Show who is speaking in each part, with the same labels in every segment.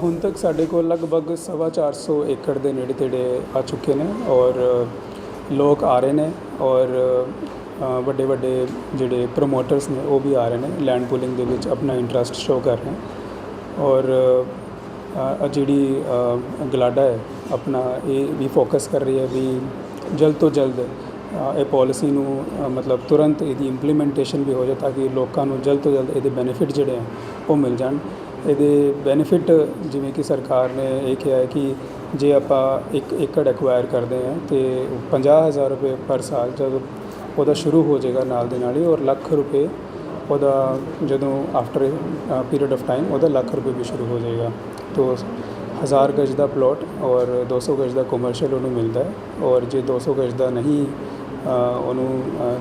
Speaker 1: ਹੁਣ ਤੱਕ ਸਾਡੇ ਕੋਲ ਲਗਭਗ ਸਵਾ ਚਾਰ ਸੌ ਏਕੜ ਦੇ ਨੇੜੇ ਤੇੜੇ ਆ ਚੁੱਕੇ ਨੇ ਔਰ ਲੋਕ ਆ ਰਹੇ ਨੇ ਔਰ ਵੱਡੇ ਵੱਡੇ ਜਿਹੜੇ ਪ੍ਰੋਮੋਟਰਸ ਨੇ ਉਹ ਵੀ ਆ ਰਹੇ ਨੇ। ਲੈਂਡ ਪੂਲਿੰਗ ਦੇ ਵਿੱਚ ਆਪਣਾ ਇੰਟਰਸਟ ਸ਼ੋ ਕਰ ਰਹੇ ਨੇ ਔਰ ਜਿਹੜੀ ਗਲਾਡਾ ਹੈ, ਆਪਣਾ ਇਹ ਵੀ ਫੋਕਸ ਕਰ ਰਹੀ ਹੈ ਵੀ ਜਲਦ ਤੋਂ ਜਲਦ ਇਹ ਪਾਲਿਸੀ ਨੂੰ ਮਤਲਬ ਤੁਰੰਤ ਇਹਦੀ ਇੰਪਲੀਮੈਂਟੇਸ਼ਨ ਵੀ ਹੋ ਜਾਏ ਤਾਂ ਕਿ ਲੋਕਾਂ ਨੂੰ ਜਲਦ ਤੋਂ ਜਲਦ ਇਹਦੇ ਬੈਨੀਫਿਟ ਜਿਹੜੇ ਆ ਉਹ ਮਿਲ ਜਾਣ। ਇਹਦੇ ਬੈਨੀਫਿਟ ਜਿਵੇਂ ਕਿ ਸਰਕਾਰ ਨੇ ਇਹ ਕਿਹਾ ਹੈ ਕਿ ਜੇ ਆਪਾਂ ਇੱਕ ਏਕੜ ਐਕਵਾਇਰ ਕਰਦੇ ਹਾਂ ਤੇ 50000 ਰੁਪਏ ਪਰ ਸਾਲ ਜਦੋਂ ਉਹਦਾ ਸ਼ੁਰੂ ਹੋ ਜਾਏਗਾ ਨਾਲ ਦੇ ਨਾਲ ਹੀ ਔਰ ਲੱਖ ਰੁਪਏ ਉਹਦਾ ਜਦੋਂ ਆਫਟਰ ਪੀਰੀਅਡ ਆਫ ਟਾਈਮ ਉਹਦਾ ਲੱਖ ਰੁਪਏ ਵੀ ਸ਼ੁਰੂ ਹੋ ਜਾਏਗਾ। ਤੋ ਹਜ਼ਾਰ ਗਜ ਦਾ ਪਲਾਟ ਔਰ 200 ਗਜ ਦਾ ਕਮਰਸ਼ੀਅਲ ਉਹਨੂੰ ਮਿਲਦਾ ਹੈ ਔਰ ਜੇ 200 ਗਜ ਦਾ ਨਹੀਂ ਉਹਨੂੰ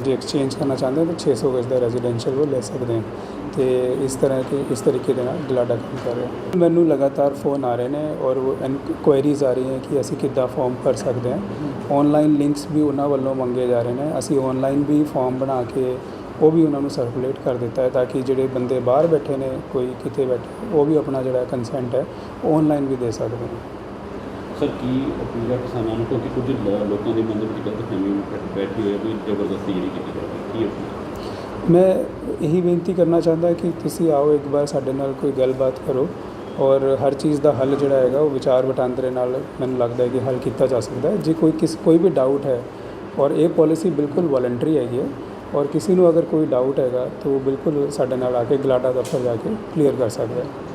Speaker 1: ਜੇ ਐਕਸਚੇਂਜ ਕਰਨਾ ਚਾਹੁੰਦੇ ਹੋ ਤਾਂ 600 ਗਜ ਦਾ ਰੈਜ਼ੀਡੈਂਸ਼ੀਅਲ ਉਹ ਲੈ ਸਕਦੇ ਹਨ ਤੇ ਇਸ ਤਰ੍ਹਾਂ ਕਿ, ਇਸ ਤਰੀਕੇ ਦੇ ਨਾਲ ਗਲਾਡਾ ਕੰਮ ਕਰ ਰਿਹਾ। ਮੈਨੂੰ ਲਗਾਤਾਰ ਫੋਨ ਆ ਰਹੇ ਨੇ ਔਰ ਉਹ ਇਨਕੁਆਇਰੀਜ਼ ਆ ਰਹੀ ਹੈ ਕਿ ਅਸੀਂ ਕਿੱਦਾਂ ਫਾਰਮ ਭਰ ਸਕਦੇ ਹਾਂ। ਆਨਲਾਈਨ ਲਿੰਕਸ ਵੀ ਉਹਨਾਂ ਵੱਲੋਂ ਮੰਗੇ ਜਾ ਰਹੇ ਨੇ। ਅਸੀਂ ਆਨਲਾਈਨ ਵੀ ਫਾਰਮ ਬਣਾ ਕੇ ਉਹ ਵੀ ਉਹਨਾਂ ਨੂੰ ਸਰਕੂਲੇਟ ਕਰ ਦਿੱਤਾ ਹੈ ਤਾਂ ਕਿ ਜਿਹੜੇ ਬੰਦੇ ਬਾਹਰ ਬੈਠੇ ਨੇ, ਕੋਈ ਕਿਤੇ ਬੈਠੇ, ਉਹ ਵੀ ਆਪਣਾ ਜਿਹੜਾ ਕੰਸੈਂਟ ਹੈ ਆਨਲਾਈਨ ਵੀ ਦੇ ਸਕਦੇ ਨੇ।
Speaker 2: ਸਰ, ਕੀ ਅਪੀਲ ਹੈ ਕਿਸਾਨਾਂ ਨੂੰ? ਕਿਉਂਕਿ ਕੁਝ ਲ- ਲੋਕਾਂ ਦੇ ਮਨ ਦੇ ਵਿੱਚ ਗਲਤਫਹਿਮੀ ਬੈ- ਬੈਠੀ ਹੋਈ ਹੈ ਵੀ ਜ਼ਬਰਦਸਤੀ ਜਿਹੜੀ ਕੀਤੀ ਜਾਵੇ। ਕੀ ਅਪੀਲ
Speaker 1: ਮੈਂ ਇਹੀ ਬੇਨਤੀ ਕਰਨਾ ਚਾਹੁੰਦਾ ਕਿ ਤੁਸੀਂ ਆਓ, ਇੱਕ ਵਾਰ ਸਾਡੇ ਨਾਲ ਕੋਈ ਗੱਲਬਾਤ ਕਰੋ ਔਰ ਹਰ ਚੀਜ਼ ਦਾ ਹੱਲ ਜਿਹੜਾ ਹੈਗਾ, ਉਹ ਵਿਚਾਰ ਵਟਾਂਦਰੇ ਨਾਲ ਮੈਨੂੰ ਲੱਗਦਾ ਹੈ ਕਿ ਹੱਲ ਕੀਤਾ ਜਾ ਸਕਦਾ ਹੈ। ਜੇ ਕੋਈ ਕਿਸ, ਕੋਈ ਵੀ ਡਾਊਟ ਹੈ ਔਰ ਇਹ ਪਾਲਿਸੀ ਬਿਲਕੁਲ ਵੋਲੰਟਰੀ ਹੈਗੀ ਹੈ ਔਰ ਕਿਸੇ ਨੂੰ ਅਗਰ ਕੋਈ ਡਾਊਟ ਹੈਗਾ, ਤਾਂ ਉਹ ਬਿਲਕੁਲ ਸਾਡੇ ਨਾਲ ਆ ਕੇ ਗਲਾਡਾ ਦਫ਼ਤਰ ਜਾ ਕੇ ਕਲੀਅਰ ਕਰ ਸਕਦਾ ਹੈ।